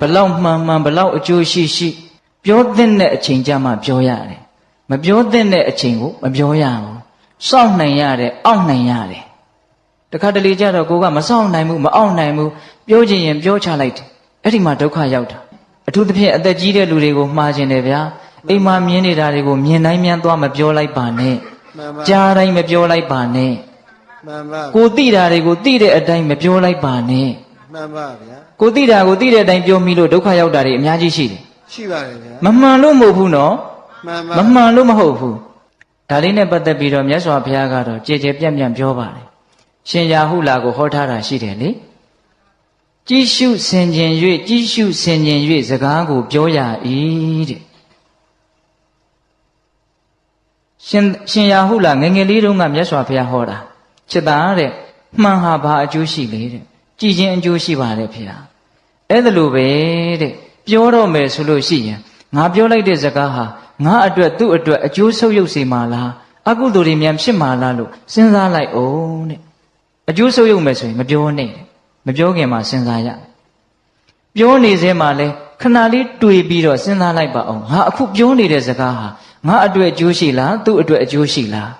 ဘလောက်မှန်မှန်ဘလောက်အကျိုးရှိရှိ ပြောသင့်တဲ့အချိန်ကြမှပြောရတယ်မပြောသင့်တဲ့အချိန်ကိုမပြောရဘူးစောင့်နိုင်ရတယ်အောင့်နိုင်ရတယ်တခါတလေကြတော့ကိုကမစောင့်နိုင်ဘူးမအောင့်နိုင်ဘူးပြောချင်ရင်ပြောချလိုက်တယ်အဲ့ဒီမှာဒုက္ခရောက်တာအထူးသဖြင့်အသက်ကြီးတဲ့လူတွေကိုမှားခြင်းတယ်ဗျာအိမ်မှာမြင်နေတာတွေကိုမြင်တိုင်းမြန်းသွားမပြောလိုက်ပါနဲ့မှန်ပါကြားတိုင်းမပြောလိုက်ပါနဲ့မှန်ပါကိုသိတာတွေကိုသိတဲ့အတိုင်းမပြောလိုက်ပါနဲ့ မှန်ပါဗျာကိုသိတာကိုသိတဲ့အတိုင်းပြောမိလို့ဒုက္ခရောက်တာတွေအများကြီးရှိတယ်ရှိပါတယ်ဗျာမမှန်လို့မဟုတ်ဘူးနော်မှန်ပါမမှန်လို့မဟုတ်ဘူးဒါလေးနဲ့ပတ်သက်ပြီးတော့မြတ်စွာဘုရားကတော့ကြည်ကြဲပြန့်ပြန့်ပြောပါတယ်ရှင်ရာဟုလာကိုဟောထားတာရှိတယ်လေကြည်ရှုဆင်ခြင်၍ကြည်ရှုဆင်ခြင်၍စကားကိုပြောရ၏တဲ့ရှင်ရှင်ရာဟုလာငယ်ငယ်လေးတုန်းကမြတ်စွာဘုရားဟောတာချစ်သားတဲ့မှန်ဟာဘာအကျိုးရှိလေတဲ့ ကြည်ခြင်းအကျိုးရှိပါတယ်ဖေဟာအဲ့ဒါလိုပဲတဲ့ပြောတော့မယ်ဆိုလို့ရှိရင်ငါပြောလိုက်တဲ့စကားဟာငါအတွက်သူ့အတွက်အကျိုးဆုပ်ယုပ်စေမှာလားအကုသိုလ်တွေများဖြစ်မှာလားလို့စဉ်းစားလိုက်အောင်တဲ့အကျိုးဆုပ်ယုပ်မယ်ဆိုရင်မပြောနဲ့တဲ့မပြောခင်မှာစဉ်းစားရမယ်ပြောနေစဲမှာလဲခဏလေးတွေ့ပြီးတော့စဉ်းစားလိုက်ပါအောင်ငါအခုပြောနေတဲ့စကားဟာငါအတွက်အကျိုးရှိလားသူ့အတွက်အကျိုးရှိလား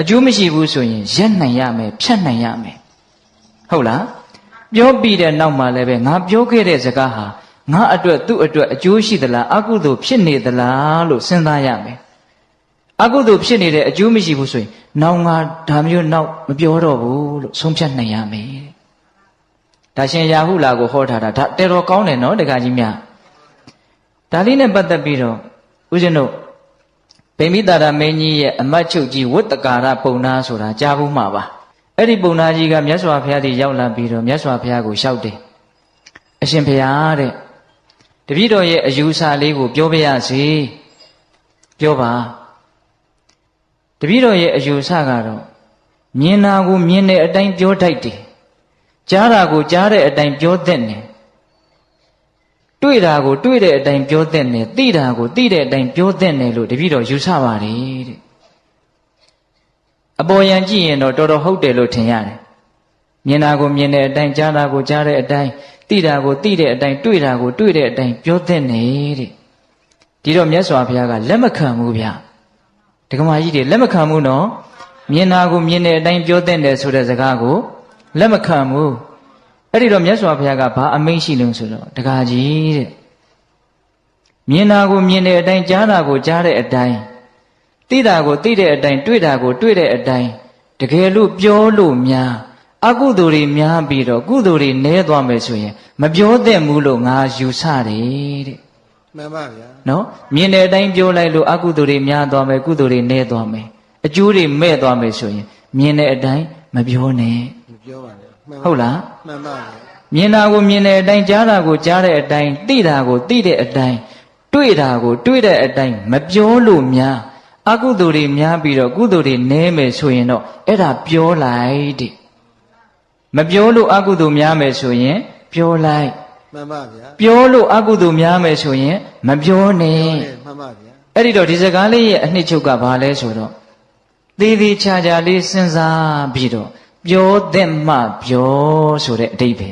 အကျိုးမရှိဘူးဆိုရင်ရက်နိုင်ရမယ်ဖြတ်နိုင်ရမယ် ဟုတ်လားပြောပြီးတဲ့နောက်မှာလည်းပဲငါပြောခဲ့တဲ့စကားဟာငါအတွက်သူ့အတွက်အကျိုးရှိသလားအကုသိုလ်ဖြစ်နေသလားလို့စဉ်းစားရမယ်အကုသိုလ်ဖြစ်နေတဲ့အကျိုးမရှိဘူးဆိုရင်နောက်ငါဒါမျိုးနောက်မပြောတော့ဘူးလို့ဆုံးဖြတ်နိုင်ရမယ်တဲ့ဒါရှင်ရာဟုလာကိုဟောထားတာဒါတော်တော်ကောင်းတယ်နော်တခါကြီးများဒါလေးနဲ့ပတ်သက်ပြီးတော့ဦးဇင်းတို့ဗိမိတာရမင်းကြီးရဲ့အမတ်ချုပ်ကြီးဝတ္တကာရပုံနာဆိုတာကြားဘူးမှာပါ အဲ့ဒီပုံနာကြီးကမြတ်စွာဘုရားတည်ရောက်လာပြီးတော့မြတ်စွာဘုရားကိုလျှောက်တယ်အရှင်ဘုရားတဲ့တပည့်တော်ရဲ့အယူဆလေးကိုပြောပြရစီပြောပါတပည့်တော်ရဲ့အယူဆကတော့မြင်တာကိုမြင်တဲ့အတိုင်းပြောတတ်တယ်ကြားတာကိုကြားတဲ့အတိုင်းပြောတတ်တယ်တွေ့တာကိုတွေ့တဲ့အတိုင်းပြောတတ်တယ်သိတာကိုသိတဲ့အတိုင်းပြောတတ်တယ်လို့တပည့်တော်ယူဆပါတယ်တဲ့ အပေါ်ယံကြည့်ရင်တော့တော်တော်ဟုတ်တယ်လို့ထင်ရတယ်မြင်တာကိုမြင်တဲ့အတိုင်းကြားတာကိုကြားတဲ့အတိုင်းသိတာကိုသိတဲ့အတိုင်းတွေ့တာကိုတွေ့တဲ့အတိုင်းပြောတတ်တယ်တဲ့ဒီတော့မြတ်စွာဘုရားကလက်မခံဘူးဗျဒကမာကြီးတွေလက်မခံဘူးနော်မြင်တာကိုမြင်တဲ့အတိုင်းပြောတတ်တယ်ဆိုတဲ့စကားကိုလက်မခံဘူးအဲ့ဒီတော့မြတ်စွာဘုရားကဘာအမိန့်ရှိလို့ဆိုတော့ဒကာကြီးတဲ့မြင်တာကိုမြင်တဲ့အတိုင်းကြားတာကိုကြားတဲ့အတိုင်း သိတာကိုသိတဲ့အတိုင်းတွေ့တာကိုတွေ့တဲ့အတိုင်းတကယ်လို့ပြောလို့များအကုသိုလ်တွေများပြီးတော့ကုသိုလ်တွေနည်းသွားမယ်ဆိုရင်မပြောသင့်ဘူးလို့ငါယူဆတယ်တဲ့မှန်ပါဗျာနော်မြင်တဲ့အတိုင်းပြောလိုက်လို့အကုသိုလ်တွေများသွားမယ်ကုသိုလ်တွေနည်းသွားမယ်အကျိုးတွေမဲ့သွားမယ်ဆိုရင်မြင်တဲ့အတိုင်းမပြောနဲ့ဒီပြောပါလေမှန်ပါဟုတ်လားမှန်ပါဗျာမြင်တာကိုမြင်တဲ့အတိုင်းကြားတာကိုကြားတဲ့အတိုင်းသိတာကိုသိတဲ့အတိုင်းတွေ့တာကိုတွေ့တဲ့အတိုင်းမပြောလို့များ အကုသိုလ်တွေများပြီးတော့ကုသိုလ်တွေနည်းမယ်ဆိုရင်တော့အဲ့ဒါပြောလိုက်တဲ့မပြောလို့အကုသိုလ်များမယ်ဆိုရင်ပြောလိုက်မှန်ပါဗျာပြောလို့အကုသိုလ်များမယ်ဆိုရင်မပြောနဲ့မှန်ပါဗျာအဲ့ဒီတော့ဒီစကားလေးရဲ့အနှစ်ချုပ်ကဘာလဲဆိုတော့သေးသေးချာချာလေးစဉ်းစားပြီးတော့ပြောသင့်မှပြောဆိုတဲ့အတိတ်ပဲ